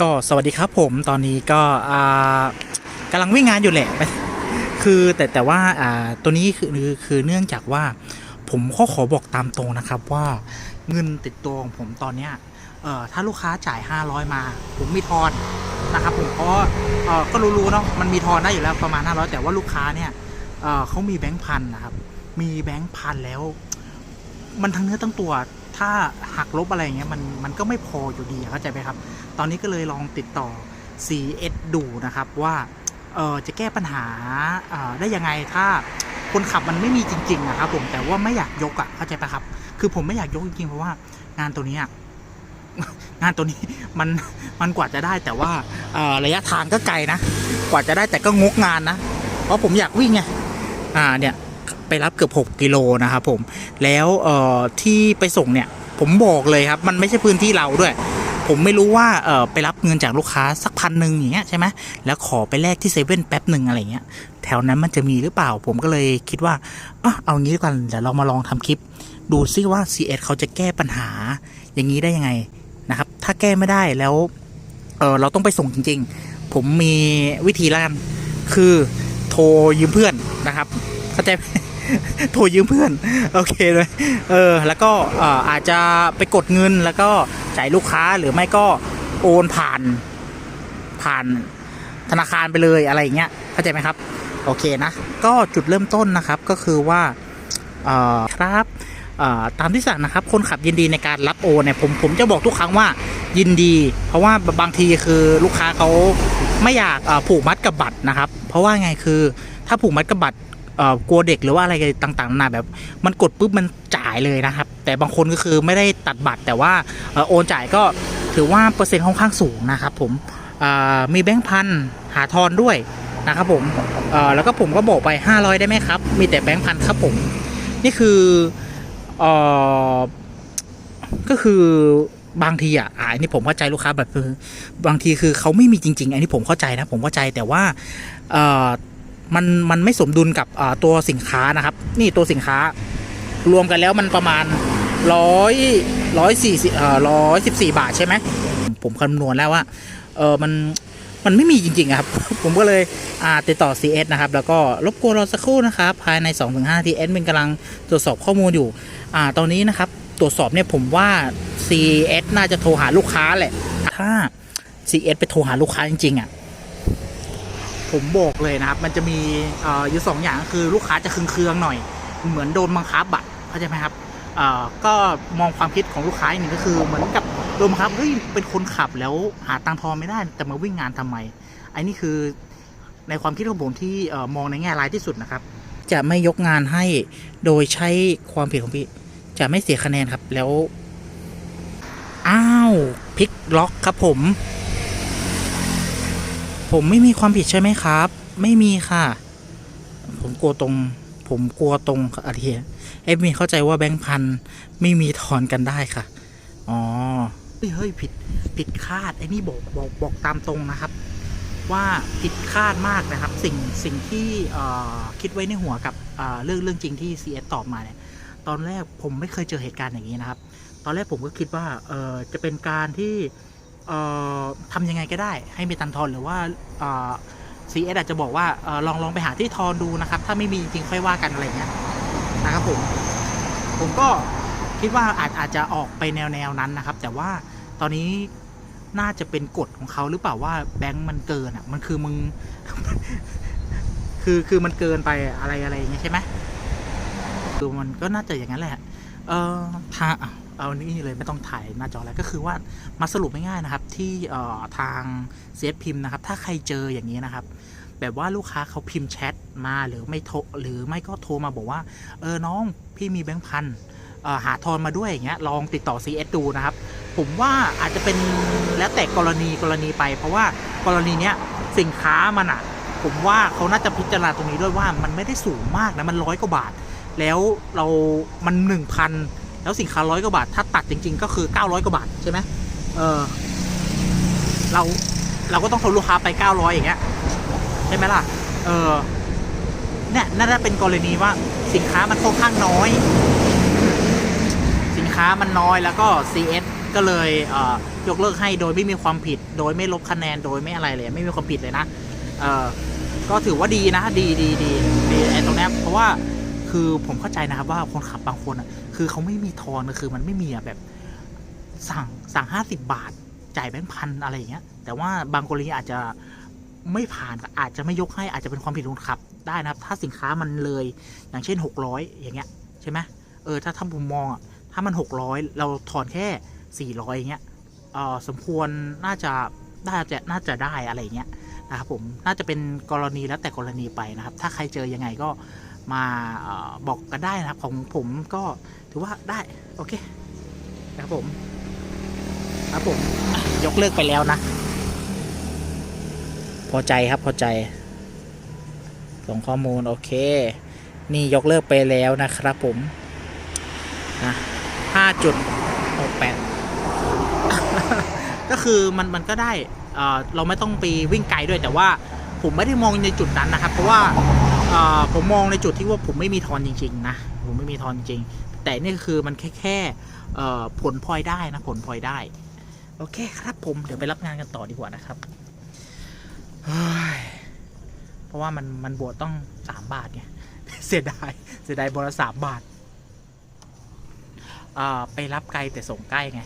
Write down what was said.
ก็สวัสดีครับผมตอนนี้ก็อ่ากำลังวิ่งงานอยู่แหละ คือแต่แต่ว่าตัวนี้คือคือเนื่องจากว่า ผมก็ขอบอกตามตรงนะครับว่าเงินติดตัวของผมตอนเนี้ยเอ่อถ้าลูกค้าจ่าย 500 มา ผมมีทอนนะครับผมเพราะเอ่อก็รู้ๆเนาะมันมีทอนได้อยู่แล้วประมาณ 500 แต่ว่าลูกค้าเนี่ยเอ่อเขามีแบงค์พันนะครับ มีแบงค์พันแล้ว มันทั้งเนื้อทั้งตัว ถ้าหักลบอะไรอย่างเงี้ยมันมันก็ไม่พออยู่ดีเข้าใจไหมครับ ตอนนี้ก็เลยลองติดต่อ CS ดูนะครับว่าเออจะแก้ปัญหาออได้ยังไงถ้าคนขับมันไม่มีจริงๆนะครับผมแต่ว่าไม่อยากยกอะเข้าใจปะครับ คือผมไม่อยากยกจริงๆเพราะว่างานตัวนี้งานตัวนี้มันมันกว่าจะได้แต่ว่าระยะทางก็ไกลนะ กว่าจะได้แต่ก็งกงานนะ เพราะผมอยากวิ่งไงอ่าเนี่ยไปรับเกือบ 6 กิโลนะครับผม แล้วเอ่อที่ไปส่งเนี่ย ผมบอกเลยครับ มันไม่ใช่พื้นที่เราด้วย ผมไม่รู้ว่าเออไปรับเงินจากลูกค้าสักพันหนึ่งอย่างเงี้ยใช่ไหมแล้วขอไปแลกที่เซเว่นแป๊บหนึ่งอะไรเงี้ยแถวนั้นมันจะมีหรือเปล่า ผมก็เลยคิดว่าอะเอางี้ดีกว่าเดี๋ยวเรามาลองทำคลิป ดูซิว่า CS เขาจะแก้ปัญหา อย่างนี้ได้ยังไงนะครับ ถ้าแก้ไม่ได้แล้วเออเราต้องไปส่งจริง ๆ ผมมีวิธีละกันคือโทรยืมเพื่อนนะครับเข้าใจ โทรยืมเพื่อน โอเคเลยเออแล้วก็เอ่อาจจะไปกดเงินแล้วก็จ่ายลูกค้าหรือไม่ก็โอนผ่านผ่านธนาคารไปเลยอะไรอย่างเงี้ยเข้าใจไหมครับ โอเคนะ ก็จุดเริ่มต้นนะครับก็คือว่าครับตามที่สั่งนะครับ คนขับยินดีในการรับโอนเนี่ยผมผมจะบอกทุกครั้งว่ายินดี เพราะว่าบางทีคือลูกค้าเขาไม่อยากผูกมัดกับบัตรนะครับ เพราะว่าไงคือถ้าผูกมัดกับบัตร กลัวเด็กหรือว่าอะไรต่างๆนานาแบบ มันกดปุ๊บมันจ่ายเลยนะครับ แต่บางคนก็คือไม่ได้ตัดบัตรแต่ว่าโอนจ่ายก็ถือว่าเปอร์เซ็นต์ค่อนข้างสูงนะครับผมมีแบงค์พันหาทอนด้วยนะครับผมแล้วก็ผมก็บอกไป 500 ได้ไหมครับ มีแต่แบงค์พันครับผม นี่คืออก็คือบางทีอะอันนี้ผมเข้าใจลูกค้าแบบคือบางทีคือเขาไม่มีจริง ๆ อันนี้ผมเข้าใจนะผมเข้าใจแต่ว่า มันมันไม่สมดุลกับตัวสินค้านะครับ นี่ตัวสินค้ารวมกันแล้วมันประมาณร้อยร้อยสี่สิเอ่อร้อยสิบสี่บาทใช่ไหมผมคำนวณแล้วว่าเออมันมันไม่มีจริงๆครับ ผมก็เลยอ่าติดต่อ CS นะครับ แล้วก็รบกวนราสักครู่นะครับ ภายใน 2-5ทีเอสเป็นกำลังตรวจสอบข้อมูลอยู่อ่าตอนนี้นะครับ ตรวจสอบเนี่ยผมว่า CS น่าจะโทรหาลูกค้าแหละ ถ้า CS ไปโทรหาลูกค้าจริงๆอะ ผมบอกเลยนะครับ มันจะมีออยู่สองอย่างก็คือลูกค้าจะเคืองๆหน่อย เหมือนโดนบังคับอะเข้าใจไหมครับก็มองความคิดของลูกค้าอีกหนึ่งก็คือเหมือนกับโดนบังคับเฮ้ยเป็นคนขับแล้วหาตังค์ทอนไม่ได้แต่มาวิ่งงานทำไมไอ้นี่คือในความคิดของผมที่อมองในแง่ร้ายที่สุดนะครับ จะไม่ยกงานให้โดยใช้ความผิดของพี่ จะไม่เสียคะแนนครับแล้วอ้าวพลิกล็อกครับผม ผมไม่มีความผิดใช่ไหมครับ ไม่มีค่ะ ผมกลัวตรง ผมกลัวตรงอะไรเงี้ยเอฟมีเข้าใจว่าแบงค์พันไม่มีทอนกันได้ค่ะ อ๋อ เฮ้ยผิดผิดคาดไอ้นี่บอกบอกบอกตามตรงนะครับ ว่าผิดคาดมากนะครับ สิ่งสิ่งที่คิดไว้ในหัวกับเรื่องเรื่องจริงที่ CS ตอบมาเนี่ยตอนแรกผมไม่เคยเจอเหตุการณ์อย่างนี้นะครับ ตอนแรกผมก็คิดว่าเออจะเป็นการที่ ทำยังไงก็ได้ให้มีตันทอนหรือว่าเอ่อ CS อาจจะบอกว่าออลองลองไปหาที่ทอนดูนะครับ ถ้าไม่มีจริงค่อยว่ากันอะไรเงี้ยนะครับผมผมก็คิดว่าอาจอาจจะออกไปแนวแนวนั้นนะครับ แต่ว่าตอนนี้น่าจะเป็นกฎของเขาหรือเปล่าว่าแบงค์มันเกินอะมันคือมึง คือคือมันเกินไปอะไรอะไรอย่างเงี้ยใช่ไหมคือมันก็น่าจะอย่างนั้นแหละ เออถ้า เอานี่เลยไม่ต้องถ่ายหน้าจอแล้วก็คือว่ามาสรุปง่ายๆนะครับ ที่ทางเซฟพิมพ์นะครับ ถ้าใครเจออย่างนี้นะครับ แบบว่าลูกค้าเขาพิมพ์แชทมาหรือไม่โทรหรือไม่ก็โทรมาบอกว่า เออน้องพี่มีแบงค์พันหาทอนมาด้วยอย่างเงี้ยลองติดต่อ CS ดูนะครับ ผมว่าอาจจะเป็นแล้วแต่กรณีกรณีไป เพราะว่ากรณีเนี้ยสินค้ามันอะผมว่าเขาน่าจะพิจารณาตรงนี้ด้วยว่ามันไม่ได้สูงมากนะมันร้อยกว่าบาท แล้วเรามันหนึ่งพัน แล้วสินค้าร้อยกว่าบาท ถ้าตัดจริง ๆ ก็คือ900กว่าบาทใช่ไหมเออ เราเราก็ต้องทนลูกค้าไป900อย่างเงี้ยใช่ไหมล่ะ เออเนี่ยน่าจะเป็นกรณีว่าสินค้ามันค่อนข้างน้อย สินค้ามันน้อยแล้วก็ CS ก็เลยเยกเลิกให้โดยไม่มีความผิด โดยไม่ลบคะแนนโดยไม่อะไรเลย ไม่มีความผิดเลยนะ เออก็ถือว่าดีนะ ดีดีดีดีไอ้ตรงนี้เพราะว่า คือผมเข้าใจนะครับว่าคนขับบางคนอะคือเขาไม่มีทอนคือมันไม่มีอะแบบสั่งสั่งห้าสิบบาท จ่ายแบงค์พันอะไรอย่างเงี้ย แต่ว่าบางกรณีอาจจะไม่ผ่านอาจจะไม่ยกให้อาจจะเป็นความผิดคนขับ ได้นะครับ ถ้าสินค้ามันเลยอย่างเช่นหกร้อยอย่างเงี้ยใช่ไหมเออถ้าถ้าผมมองอะถ้ามันหกร้อยเราถอนแค่สี่ร้อยอย่างเงี้ยเออสมควรน่าจะน่าจะน่าจะได้อะไรเงี้ยนะครับผมน่าจะเป็นกรณีแล้วแต่กรณีไปนะครับ ถ้าใครเจอยังไงก็ มาอบอกกันได้นะครับของผมก็ถือว่าได้โอเคนะครับผมครับผมยกเลิกไปแล้วนะ พอใจครับพอใจ ส่งข้อมูลโอเค นี่ยกเลิกไปแล้วนะครับผมนะห้าจุดหกแปดก็คือมันมันก็ได้เอ่อเราไม่ต้องไปวิ่งไกลด้วยแต่ว่าผมไม่ได้มองในจุดนั้นนะครับ เพราะว่า ผมมองในจุดที่ว่าผมไม่มีทอนจริง ๆ นะ ผมไม่มีทอนจริง แต่นี่คือมันแค่แค่ผลพลอยได้นะ ผลพลอยได้ โอเคครับผมเดี๋ยวไปรับงานกันต่อดีกว่านะครับ เพราะว่ามันมันบวชต้องสามบาทไงเสียดายเสียดายบวชลสามบาทไปรับไกลแต่ส่งใกล้ไง